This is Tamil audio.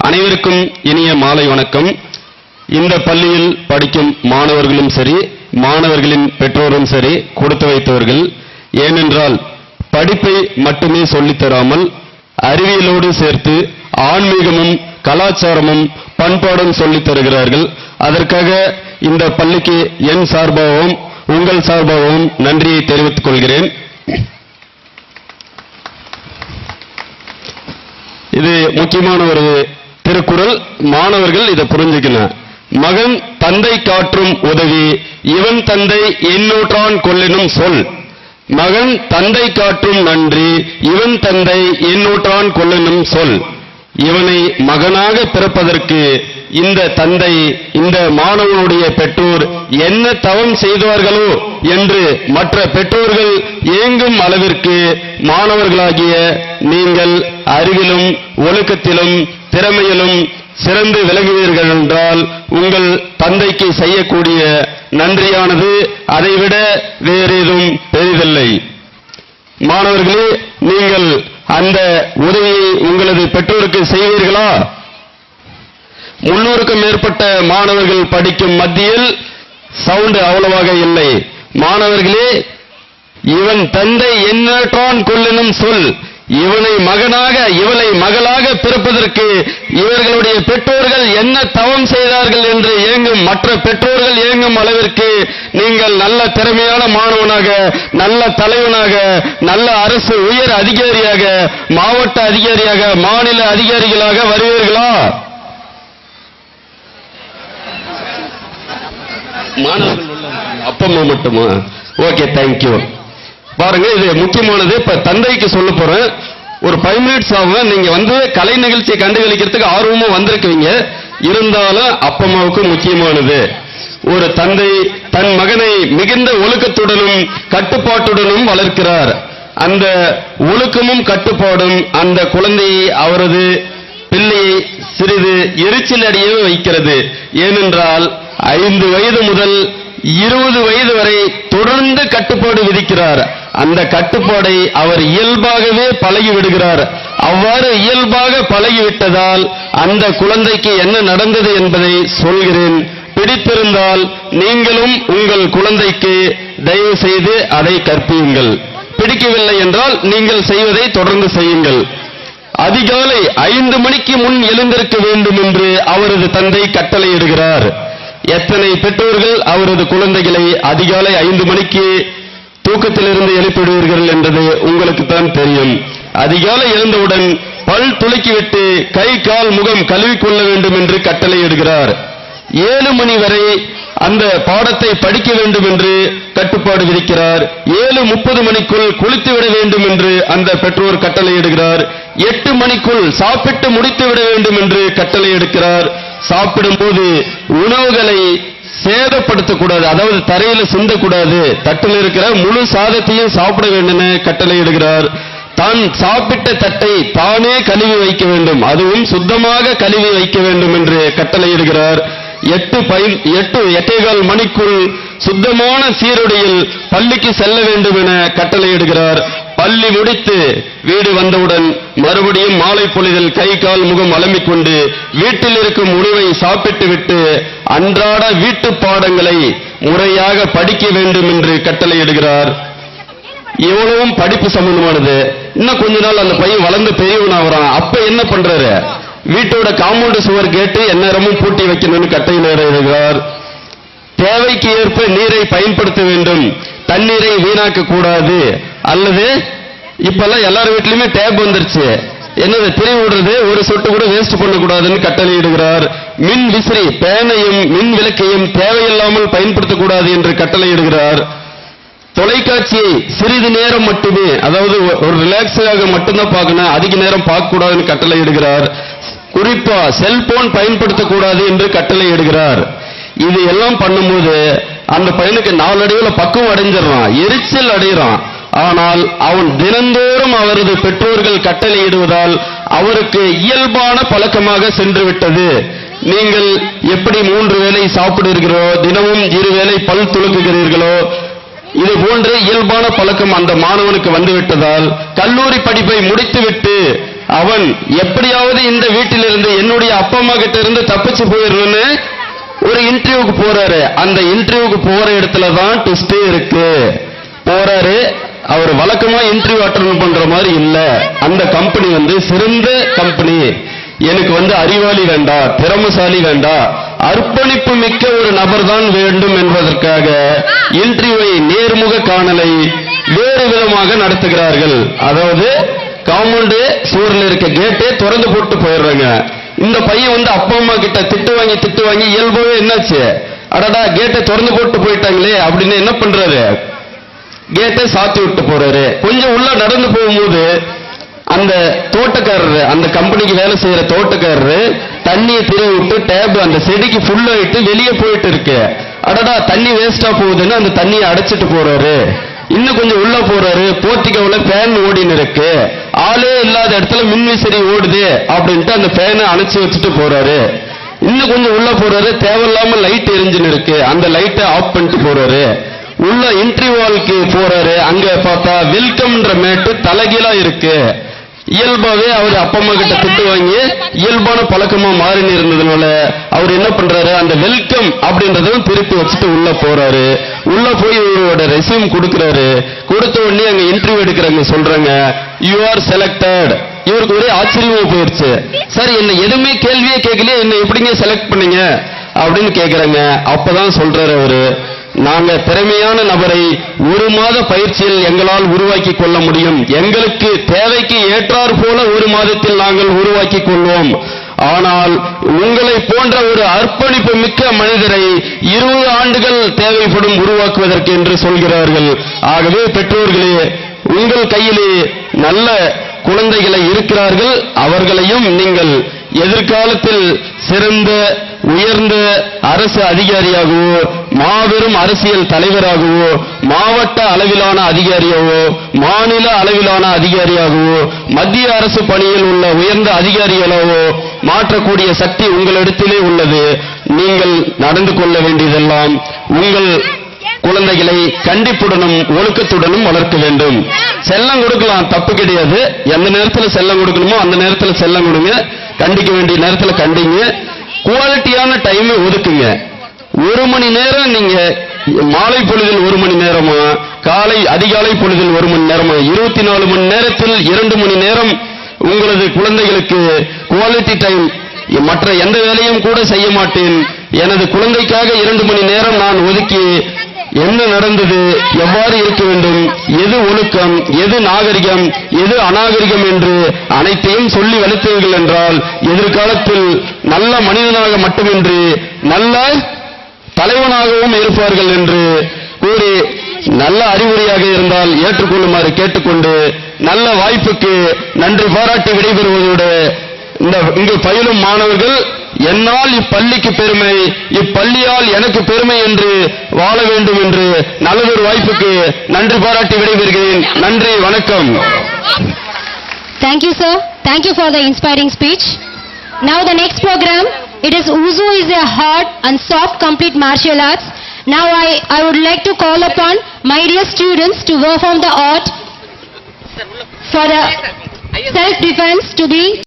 அனைவருக்கும் இனிய மாலை வணக்கம். இந்த பள்ளியில் படிக்கும் மாணவர்களும் சரி மாணவர்களின் பெற்றோரும் சரி கொடுத்து வைத்தவர்கள் ஏனென்றால் படிப்பை மட்டுமே சொல்லித் தராமல் அறிவியலோடு சேர்த்து ஆன்மீகமும் கலாச்சாரமும் பண்பாடும் சொல்லித் தருகிறார்கள். அதற்காக இந்த பள்ளிக்கு என் சார்பாகவும் உங்கள் சார்பாகவும் நன்றியை தெரிவித்துக் கொள்கிறேன். இது முக்கியமான ஒரு திருக்குறள். மாணவர்கள் இதை புரிஞ்சுக்கணும். மகன் தந்தை காற்றும் உதவி இவன் தந்தை எண்ணூற்றான் கொள்ளினும் சொல். மகன் தந்தை காற்றும் நன்றி இவன் தந்தை எண்ணூற்றான் கொள்ளினும் சொல். இவனை மகனாக பிறப்பதற்கு இந்த தந்தை இந்த மாணவனுடைய பெற்றோர் என்ன தவம் செய்தார்களோ என்று மற்ற பெற்றோர்கள் ஏங்கும் அளவிற்கு மாணவர்களாகிய நீங்கள் அறிவிலும் ஒழுக்கத்திலும் திறமையிலும் சிறந்து விளங்குவீர்கள் என்றால் உங்கள் தந்தைக்கு செய்யக்கூடிய நன்றியானது அதைவிட வேறேதும் பெரிதில்லை. மாணவர்களே நீங்கள் அந்த உதவியை உங்களது பெற்றோருக்கு செய்வீர்களா? முன்னூறுக்கும் மேற்பட்ட மாணவர்கள் படிக்கும் மத்தியில் சவுண்ட் அவ்வளவாக இல்லை. மாணவர்களே இவன் தந்தை எண்ணற்றான் கொள்ளனும் சொல். இவனை மகனாக இவளை மகளாக பிறப்பதற்கு இவர்களுடைய பெற்றோர்கள் என்ன தவம் செய்தார்கள் என்று ஏங்கும் மற்ற பெற்றோர்கள் ஏங்கும் அளவிற்கு நீங்கள் நல்ல திறமையான மாணவனாக நல்ல தலைவனாக நல்ல அரசு உயர் அதிகாரியாக மாவட்ட அதிகாரியாக மாநில அதிகாரிகளாக வருவீர்களா? மாணவர்கள் உள்ள அப்பம்மா மட்டுமா? ஓகே தேங்க்யூ பாருங்க இது முக்கியமானது. இப்ப தந்தைக்கு சொல்ல போறேன். ஒரு ஃபைவ் மினிட்ஸ் ஆகும் நீங்க வந்து கலை நிகழ்ச்சியை கண்டுகளிக்கிறதுக்கு ஆர்வமா வந்திருக்கீங்க. இருந்தாலும் அப்பம்மாவுக்கு முக்கியமானது ஒரு தந்தை தன் மகனை மிகுந்த ஒழுக்கத்துடனும் கட்டுப்பாட்டுடனும் வளர்க்கிறார். அந்த ஒழுக்கமும் கட்டுப்பாடும் அந்த குழந்தையை அவரது பிள்ளையை சிறிது எரிச்சல் அடைய வைக்கிறது. ஏனென்றால் ஐந்து வயது முதல் இருபது வயது வரை தொடர்ந்து கட்டுப்பாடு விதிக்கிறார். அந்த கட்டுப்பாடை அவர் இயல்பாகவே பழகி விடுகிறார் அவ்வாறு இயல்பாக பழகிவிட்டதால் அந்த குழந்தைக்கு என்ன நடந்தது என்பதை சொல்கிறேன். பிடித்திருந்தால் நீங்களும் உங்கள் குழந்தைக்கு தயவு செய்து அதை கற்பியுங்கள். பிடிக்கவில்லை என்றால் நீங்கள் செய்வதை தொடர்ந்து செய்யுங்கள். அதிகாலை ஐந்து மணிக்கு முன் எழுந்திருக்க வேண்டும் என்று அவரது தந்தை கட்டளையிடுகிறார். எத்தனை பெற்றோர்கள் அவரது குழந்தைகளை அதிகாலை ஐந்து மணிக்கு தூக்கத்திலிருந்து எழுப்பிடுவீர்கள் என்றது உங்களுக்கு தான் தெரியும். அதிகாலை எழுந்தவுடன் பல் துளக்கிவிட்டு கை கால் முகம் கழுவிக்கொள்ள வேண்டும் என்று கட்டளையிடுகிறார். ஏழு மணி வரை அந்த பாடத்தை படிக்க வேண்டும் என்று கட்டுப்பாடு விதிக்கிறார் ஏழு முப்பது மணிக்குள் குளித்து விட வேண்டும் என்று அந்த பெற்றோர் கட்டளையிடுகிறார். எட்டு மணிக்குள் சாப்பிட்டு முடித்து விட வேண்டும் என்று கட்டளை எடுக்கிறார் சாப்பிடும்போது உணவுகளை சேதப்படுத்தக்கூடாது. அதாவது தரையில சிந்தக்கூடாது. தட்டில் இருக்கிற முழு சாதத்தையும் சாப்பிட வேண்டும் என கட்டளையிடுகிறார் தான் சாப்பிட்ட தட்டை தானே கழுவி வைக்க வேண்டும். அதுவும் சுத்தமாக கழுவி வைக்க வேண்டும் என்று கட்டளையிடுகிறார் எட்டு பை எட்டு எட்டேகால் மணிக்குள் சுத்தமான சீருடையில் பள்ளிக்கு செல்ல வேண்டும் என கட்டளையிடுகிறார் பள்ளி முடித்து வீடு வந்தவுடன் மறுபடியும் மாலை பொழுதில் கை கால் முகம் அலம்பிக் கொண்டு வீட்டில் இருக்கும் உணவை சாப்பிட்டு விட்டு அன்றாட வீட்டு பாடங்களை முறையாக படிக்க வேண்டும் என்று கட்டளையிடுகிறார். இவ்வளவும் படிப்பு சம்பந்தமானது. இன்னும் கொஞ்ச நாள் அந்த பையன் வளர்ந்து பெரியவனா வரான் அப்ப என்ன பண்றாரு? வீட்டோட காம்பவுண்ட் சுவர் கேட்டு எந்நேரமும் பூட்டி வைக்கணும்னு கட்டளையிடுகிறார். தேவைக்கு ஏற்ப நீரை பயன்படுத்த வேண்டும். தண்ணீரை வீணாக்க கூடாது அல்லது இப்பெல்லாம் எல்லார் வீட்லயுமே டேப் வந்துருச்சு. என்னது திரை விடுறது ஒரு சொட்டு கூட வேஸ்ட் பண்ணக்கூடாதுன்னு கட்டளையிடுகிறார். மின் விசிறி பேனையும் மின் விளக்கையும் தேவையில்லாமல் பயன்படுத்தக்கூடாது என்று கட்டளையிடுகிறார். தொலைக்காட்சியை சிறிது நேரம் மட்டுமே அதாவது ஒரு ரிலாக்ஸாக மட்டும்தான் பார்க்கணும் அதிக நேரம் பார்க்கக்கூடாதுன்னு கட்டளையிடுகிறார். கட்டளை இடுகிறார் குறிப்பா செல்போன் பயன்படுத்தக்கூடாது என்று கட்டளை இடுகிறார் இது எல்லாம் பண்ணும்போது அந்த பையனுக்கு நாளடைவில் பக்குவம் அடைஞ்சிடறான் எரிச்சல் அடைகிறான் ஆனால் அவன் தினந்தோறும் அவரது பெற்றோர்கள் கட்டளையிடுவதால் அவருக்கு இயல்பான பழக்கமாக சென்று விட்டது நீங்கள் எப்படி மூன்று வேளை சாப்பிடுகிறோ தினமும் இரு வேளை பல் துளக்குகிறீர்களோ இது போன்ற இயல்பான பழக்கம் அந்த மாணவனுக்கு வந்துவிட்டதால் கல்லூரி படிப்பை முடித்துவிட்டு அவன் எப்படியாவது இந்த வீட்டிலிருந்து என்னுடைய அப்பா அம்மா கிட்ட இருந்து தப்பிச்சு போயிடணும்னு ஒரு இன்டர்வியூக்கு போறாரு. அந்த இன்டர்வியூக்கு போற இடத்துல தான் டெஸ்டே இருக்கு. போறாரு. அவர் வழக்கமா இன்டர்வியூ அட்டன் பண்ற மாதிரி இல்ல. அந்த கம்பெனி வந்து சிறந்த கம்பெனி எனக்கு வந்து அறிவாளி வேண்டாம் திறமசாலி வேண்டாம் அர்ப்பணிப்பு மிக்க ஒரு நபர் தான் வேண்டும் என்பதற்காக இன்டர்வியூவை நேர்முக காணலை வேறு விதமாக நடத்துகிறார்கள். அதாவது காம்பவுண்டு சுவரில் இருக்க கேட்டே திறந்து போட்டு போயிடுறாங்க. இந்த பையன் வந்து அப்பா அம்மா கிட்ட திட்டு வாங்கி திட்டு வாங்கி இயல்பாவே என்னாச்சு? அடடா கேட்டை திறந்து போட்டு போயிட்டாங்களே அப்படின்னு என்ன பண்றாரு கேட்டை சாத்தி விட்டு போறாரு. கொஞ்சம் உள்ள நடந்து போகும்போது அந்த தோட்டக்காரரு அந்த கம்பெனிக்கு வேலை செய்யற தோட்டக்காரரு தண்ணியை திருவி விட்டு டேப் அந்த செடிக்கு ஃபுல் ஆயிட்டு வெளியே போயிட்டு இருக்கு. அடடா தண்ணி வேஸ்டா போகுதுன்னு அந்த தண்ணியை அடைச்சிட்டு போறாரு. இன்னும் கொஞ்சம் உள்ள போறாரு. போர்த்திகோவுல ஃபேன் ஓடின்னு இருக்கு. ஆளே இல்லாத இடத்துல மின்விசிறி ஓடுது அப்படின்ட்டு அந்த ஃபேனை அணைச்சி வச்சுட்டு போறாரு. இன்னும் கொஞ்சம் உள்ள போறாரு. தேவையில்லாம லைட் எரிஞ்சுன்னு இருக்கு. அந்த லைட்டை ஆஃப் பண்ணிட்டு போறாரு. உள்ள இன்டர்வியூக்கு போறாரு. அங்க பார்த்தா வெல்கம்ன்ற மேட்டு தலைகீழா இருக்கு. இயல்பாவே அவர் அப்பா அம்மா கிட்ட திட்டு வாங்கி இயல்பான பழக்கமா மாறினு இருந்ததுனால அவர் என்ன பண்றாரு? அந்த வெல்கம் அப்படின்றதும் திருப்பி வச்சுட்டு உள்ள போறாரு. உள்ள போய் இவரோட ரெசியூம் கொடுக்கிறாரு. கொடுத்த உடனே அங்க இன்டர்வியூ எடுக்கிறாங்க சொல்றாங்க யூ ஆர் செலக்டட் இவருக்கு ஒரே ஆச்சரியமா போயிருச்சு. சார் என்ன எதுவுமே கேள்வியே கேட்கலையே என்ன எப்படிங்க செலக்ட் பண்ணீங்க? அப்படின்னு கேக்குறாங்க. அப்பதான் சொல்றாரு அவரு. நாங்கள் திறமையான நபரை ஒரு மாத பயிற்சியில் எங்களால் உருவாக்கி கொள்ள முடியும். எங்களுக்கு தேவைக்கு ஏற்றாற் போல ஒரு மாதத்தில் நாங்கள் உருவாக்கி கொள்வோம். ஆனால் உங்களை போன்ற ஒரு அர்ப்பணிப்பு மிக்க மனிதரை இருபது ஆண்டுகள் தேவைப்படும் உருவாக்குவதற்கு என்று சொல்கிறார்கள். ஆகவே பெற்றோர்களே உங்கள் கையிலே நல்ல குழந்தைகளை இருக்கிறார்கள். அவர்களையும் நீங்கள் எதிர்காலத்தில் சிறந்த உயர்ந்த அரசு அதிகாரியாகவோ மாபெரும் அரசியல் தலைவராகவோ மாவட்ட அளவிலான அதிகாரியாகவோ மாநில அளவிலான அதிகாரியாகவோ மத்திய அரசு பணியில் உள்ள உயர்ந்த அதிகாரிகளாகவோ மாற்றக்கூடிய சக்தி உங்களிடத்திலே உள்ளது. நீங்கள் நடந்து கொள்ள வேண்டியதெல்லாம் உங்கள் குழந்தைகளை கண்டிப்புடனும் ஒழுக்கத்துடனும் வளர்க்க வேண்டும். செல்லம் கொடுக்கலாம் தப்பு கிடையாது. எந்த நேரத்தில் செல்லம் கொடுக்கணுமோ அந்த நேரத்தில் செல்லம் கொடுங்க. கண்டிக்க வேண்டிய நேரத்தில் கண்டிங்க. குவாலிட்டியான டைமை ஒதுக்குங்க. ஒரு மணி நேரம் நீங்க மாலை பொழுதில் ஒரு மணி நேரமா? காலை அதிகாலை பொழுதில் ஒரு மணி நேரமா? இருபத்தி நாலு மணி நேரத்தில் இரண்டு மணி நேரம் உங்களது குழந்தைகளுக்கு குவாலிட்டி டைம் மற்ற எந்த வேலையும் கூட செய்ய மாட்டேன். எனது குழந்தைக்காக இரண்டு மணி நேரம் நான் ஒதுக்கி என்ன நடந்தது? எவ்வாறு இருக்க வேண்டும்? எது ஒழுக்கம்? எது நாகரிகம்? எது அநாகரிகம் என்று அனைத்தையும் சொல்லி வளர்த்தீர்கள் என்றால் எதிர்காலத்தில் நல்ல மனிதனாக மட்டுமின்றி நல்ல தலைவனாகவும் இருப்பார்கள் என்று கூறி நல்ல அறிவுரையாக இருந்தால் ஏற்றுக்கொள்ளுமாறு கேட்டுக்கொண்டு நல்ல வாய்ப்புக்கு நன்றி பாராட்டி விடைபெறுவதோடு இந்த இங்கு பயிலும் மாணவர்கள் என்னால் இப்பள்ளிக்கு பெருமை இப்பள்ளியால் எனக்கு பெருமை என்று வாழ வேண்டும் என்று நல்லதொரு வாய்ப்புக்கு நன்றி பாராட்டி விடைபெறுகிறேன். நன்றி வணக்கம். Thank you sir thank you for the inspiring speech now the next programme it is Uzu is a hard and soft complete martial arts. Now I, I would like to call upon my dear students to perform the art for self-defense to be